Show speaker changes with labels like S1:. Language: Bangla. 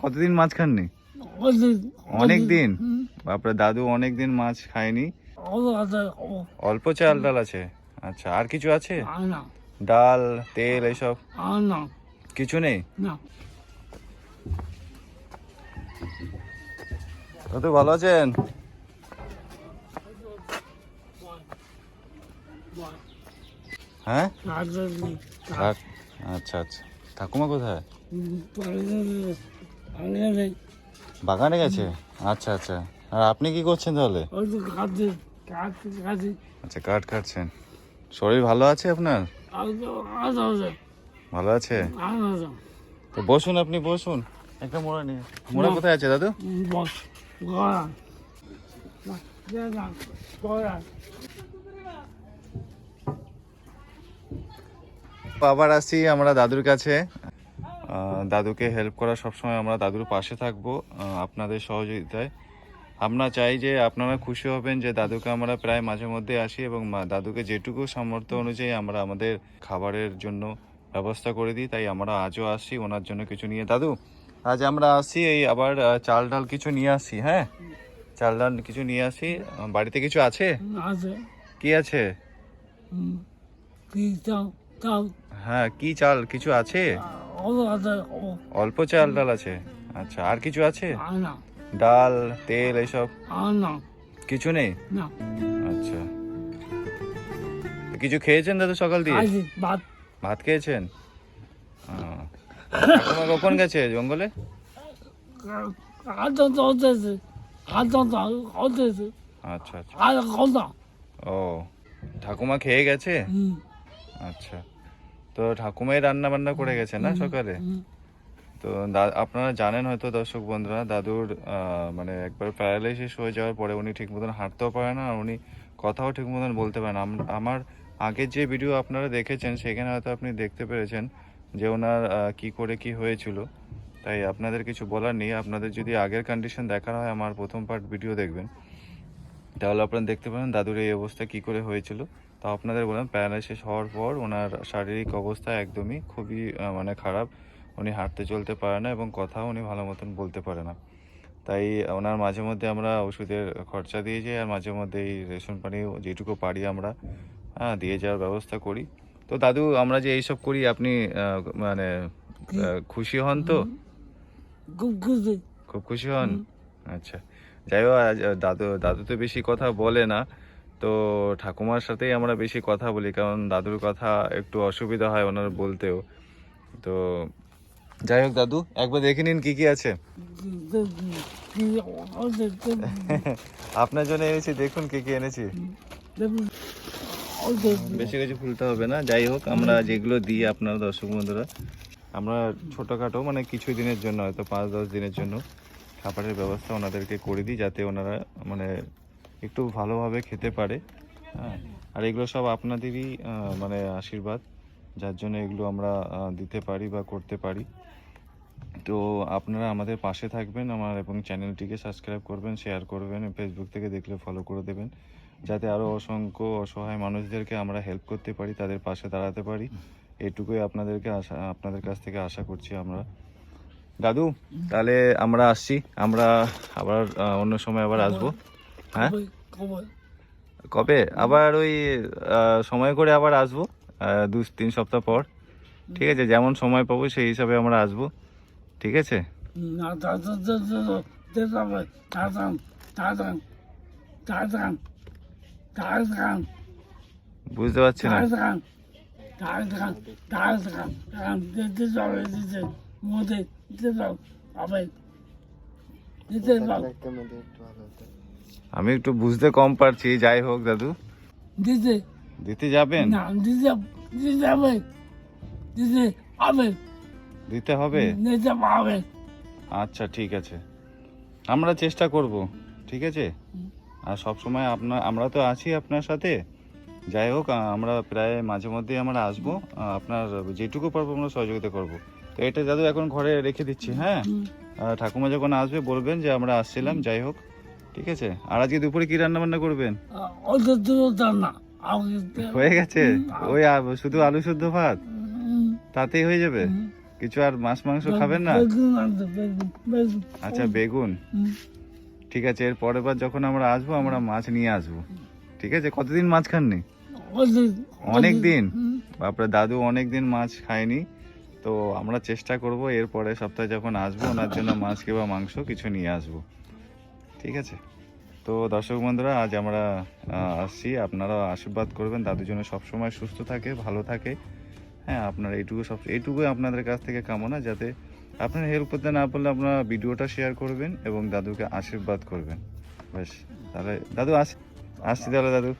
S1: কতদিন মাছ খাননি? অনেক দিন বাপরে দাদু অনেক দিন মাছ খায়নি। অল্প চাল ডাল আছে। আচ্ছা আর কিছু আছে? ডাল তেল এইসব কিছু নেই? দাদু ভালো আছেন? হ্যাঁ? আচ্ছা আচ্ছা। ঠাকুমা কোথায়? বাগানে গেছে? আচ্ছা আচ্ছা। আর আপনি কি করছেন তাহলে? আচ্ছা কাঠ কাটছেন। শরীর ভালো আছে আপনার? ভালো আছে? তো বসুন আপনি বসুন। একটা মোড়া নিয়ে মোড়া কোথায় আছে দাদু?
S2: বস
S1: আবার আসি আমরা দাদুর কাছে। দাদুকে হেল্প করা সবসময় আমরা দাদুর পাশে থাকব আপনাদের সহযোগিতায়। আমরা চাই যে আপনারা খুশি হবেন যে দাদুকে আমরা প্রায় মাঝে মধ্যে আসি এবং মা- দাদুকে যেটুকু সামর্থ্য অনুযায়ী আমরা আমাদের খাবারের জন্য ব্যবস্থা করে দিই তাই আমরা আজও আসি ওনার জন্য কিছু নিয়ে। দাদু আজ আমরা আসি এই আবার চাল ডাল কিছু নিয়ে আসি হ্যাঁ? চাল ডাল কিছু নিয়ে আসি বাড়িতে কিছু আছে? কি আছে? হ্যাঁ কি চাল? কিছু আছে? অল্প চাল ডাল আছে? আচ্ছা আর কিছু আছে? ডাল তেল এইসব?
S2: আনা
S1: কিছু নেই? আচ্ছা। কিছু খেয়েছেন দাদু সকাল দিয়ে?
S2: বাদ
S1: ভাত। খেয়েছেন? ঠাকুমা কখন গেছে জঙ্গলে? আচ্ছা আচ্ছা। ও ঠাকুমা খেয়ে গেছে? আচ্ছা। তো ঠাকুমাই রান্না বান্না করে গেছে না সকালে? তো দা- আপনারা জানেন হয়তো দর্শক বন্ধুরা দাদুর মানে একবার প্যারালাইসিস হয়ে যাওয়ার পরে উনি ঠিক মতন হাঁটতেও পারে না আর উনি কথাও ঠিক মতন বলতে পারেন আম- আমার আগের যে ভিডিও আপনারা দেখেছেন সেখানে হয়তো আপনি দেখতে পেরেছেন যে ওনার কি করে কি হয়েছিল। তাই আপনাদের কিছু বলার নেই। আপনাদের যদি আগের কন্ডিশন দেখার হয় আমার প্রথম পার্ট ভিডিও দেখবেন। তাহলে আপনারা দেখতে পারেন দাদুর এই অবস্থা কি করে হয়েছিল। তা আপনাদের বললাম প্যারালাইসিস হওয়ার পর ওনার শারীরিক অবস্থা একদমই খুবই মানে খারাপ। উনি হাঁটতে চলতে পারে না এবং কথাও উনি ভালো মতন বলতে পারে না। তাই ওনার মাঝে মধ্যে আমরা ওষুধের খরচা দিয়ে যাই আর মাঝে মধ্যে এই রেশন পানি যেটুকু পারি আমরা হ্যাঁ দিয়ে যাওয়ার ব্যবস্থা করি। তো দাদু আমরা যে এইসব করি আপনি মানে খুশি হন তো?
S2: খুব খুশি।
S1: খুব খুশি হন? আচ্ছা। যাই হোক দাদু দাদু তো বেশি কথা বলে না। তো ঠাকুমার সাথেই আমরা বেশি কথা বলি কারণ দাদুর কথা একটু অসুবিধা হয় ওনার বলতেও। তো যাই হোক দাদু একবার দেখে নিন কি কি আছে। আপনার জন্য এনেছি দেখুন কি কি এনেছি। বেশি কিছু খুলতে হবে না যাই হোক আমরা যেগুলো দিই আপনার দর্শক বন্ধুরা আমরা ছোটোখাটো মানে কিছু দিনের জন্য হয়তো পাঁচ দশ দিনের জন্য। খাবারের ব্যবস্থা ওনাদেরকে করে দিই যাতে ওনারা মানে একটু ভালোভাবে খেতে পারে। হ্যাঁ আর এগুলো সব আপনাদেরই মানে আশীর্বাদ, যার জন্য এগুলো আমরা দিতে পারি বা করতে পারি। তো আপনারা আমাদের পাশে থাকবেন, আমার এবং চ্যানেলটিকে সাবস্ক্রাইব করবেন, শেয়ার করবেন ফেসবুক থেকে দেখলে ফলো করে দেবেন। যাতে আরও অসংখ্য অসহায় মানুষদেরকে আমরা হেল্প করতে পারি, তাদের পাশে দাঁড়াতে পারি। এটুকুই আপনাদেরকে আশা, আপনাদের কাছ থেকে আশা করছি আমরা। দাদু তাহলে আমরা আসছি আমরা আবার অন্য সময় আবার আসব হ্যাঁ কবে আবার ওই সময় করে আবার আসব দু তিন সপ্তাহ পর ঠিক আছে যেমন সময় পাবো সেই হিসাবে আমরা আসব ঠিক আছে বুঝতে পারছি না
S2: মধ্যে দিতে দাও আবে দিতে দাও।
S1: আমি একটু বুঝতে কম পারছি যাই হোক দাদু।
S2: দিতে।
S1: দিতে যাবেন?
S2: না দিতে দিতে হবে। দিতে হবে।
S1: দিতে হবে?
S2: দিতে পাবে
S1: আচ্ছা ঠিক আছে। আমরা চেষ্টা করব ঠিক আছে? আর সব সময় আপনার আমরা তো আছি আপনার সাথে। যাই হোক আমরা প্রায় মাঝে মধ্যেই আমরা আসব। আপনার যেটুকু পারব আমরা সহযোগিতা করব। তো এটা দাদু এখন ঘরে রেখে দিচ্ছি হ্যাঁ? ঠাকুমা যখন আসবে বলবেন যে আমরা আসছিলাম যাই হোক ঠিক আছে? আর আজকে দুপুরে কি রান্না বান্না করবেন হয়ে গেছে? ওই শুধু আলু শুদ্ধ ভাত? তাতেই হয়ে যাবে? কিছু আর মাছ মাংস খাবেন না? আচ্ছা বেগুন। ঠিক আছে এর পরের বার যখন আমরা আসব আমরা মাছ নিয়ে আসব। ঠিক আছে? কতদিন মাছ খাননি?
S2: অনেক
S1: দিন। আপনার দাদু অনেক দিন মাছ খায়নি। তো আমরা চেষ্টা করব এর পরের সপ্তাহে যখন আসব, ওনার জন্য মাছ কিংবা মাংস কিছু নিয়ে আসব। ঠিক আছে? তো দর্শক বন্ধুরা, আজ আমরা আসছি। আপনারা আশীর্বাদ করবেন। দাদুর জন্য সবসময় সুস্থ থাকে, ভালো থাকে। হ্যাঁ আপনারা এইটুকু সব এইটুকুই আপনাদের কাছ থেকে কামনা, যাতে আপনার হেল্প করতে না পারলে আপনারা ভিডিওটা শেয়ার করবেন এবং দাদুকে আশীর্বাদ করবেন। বেশ, তাহলে দাদু আস, আসছি তাহলে দাদু।